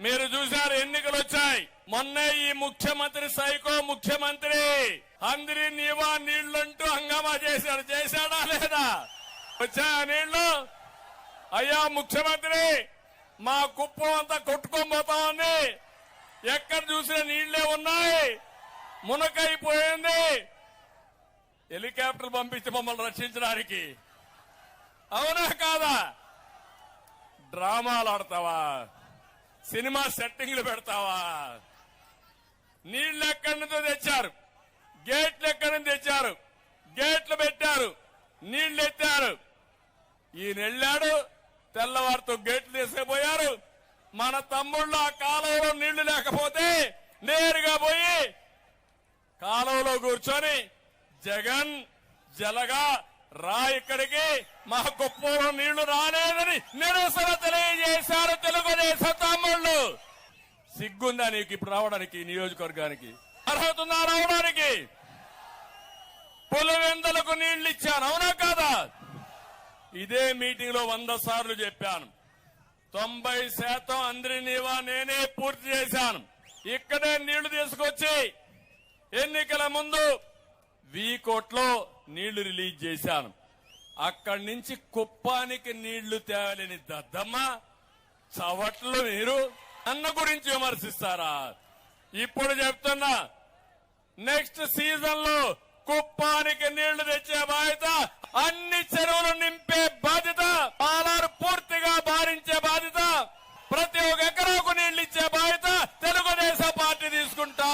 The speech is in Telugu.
మీరు చూశారు ఎన్నికలు వచ్చాయి. మొన్నే ఈ ముఖ్యమంత్రి సైకో ముఖ్యమంత్రి అందరి నీవా నీళ్ళంటూ హంగామా చేశాడు చేశాడా లేదా? వచ్చాయా నీళ్ళు అయ్యా ముఖ్యమంత్రి మా కుప్పం అంతా కొట్టుకొని పోతా ఉంది. ఎక్కడ చూసినా నీళ్ళే ఉన్నాయి. మునకైపోయింది. హెలికాప్టర్ పంపించి మమ్మల్ని రక్షించడానికి. అవునా కాదా? డ్రామాలు ఆడతావా? సినిమా సెట్టింగ్లు పెడతావా? నీళ్ళు ఎక్కడి నుంచో తెచ్చారు. గేట్లు ఎక్కడి నుంచి తెచ్చారు. గేట్లు పెట్టారు. నీళ్ళు ఎత్తారు ఈయన వెళ్ళాడు తెల్లవారితో గేట్లు తీసుకుపోయారు మన తమ్ముళ్ళు ఆ కాలువలో నీళ్ళు లేకపోతే నేరుగా పోయి కాలువలో కూర్చొని జగన్ జలగా రా ఇక్కడికి. మా కుప్పలో నీళ్ళు రాలేదని నిరసన తెలియజేశారు తెలుగుదేశం తమ్ముళ్ళు. సిగ్గుందా నీకు ఇప్పుడు రావడానికి నియోజకవర్గానికి? అర్హత ఉందా రావడానికి? పులివెందలకు నీళ్ళు ఇచ్చాను అవునా కాదా? ఇదే మీటింగ్లో వంద సార్లు చెప్పాను. తొంభై శాతం అందరి నీవా నేనే పూర్తి చేశాను. ఇక్కడే నీళ్ళు తీసుకొచ్చి ఎన్నికల ముందు వీకోట్లో నీళ్ళు రిలీజ్ చేశాను. అక్కడి నుంచి కుప్పానికి నీళ్ళు తేవలేని దద్దమ్మ చవట్లు మీరు అన్న గురించి విమర్శిస్తారా? ఇప్పుడు చెప్తున్నా నెక్స్ట్ సీజన్లో కుప్పానికి నీళ్ళు తెచ్చే బాధ్యత అన్ని చెరువులు నింపే బాధ్యత పాలారు పూర్తిగా భారించే బాధ్యత ప్రతి ఒక్క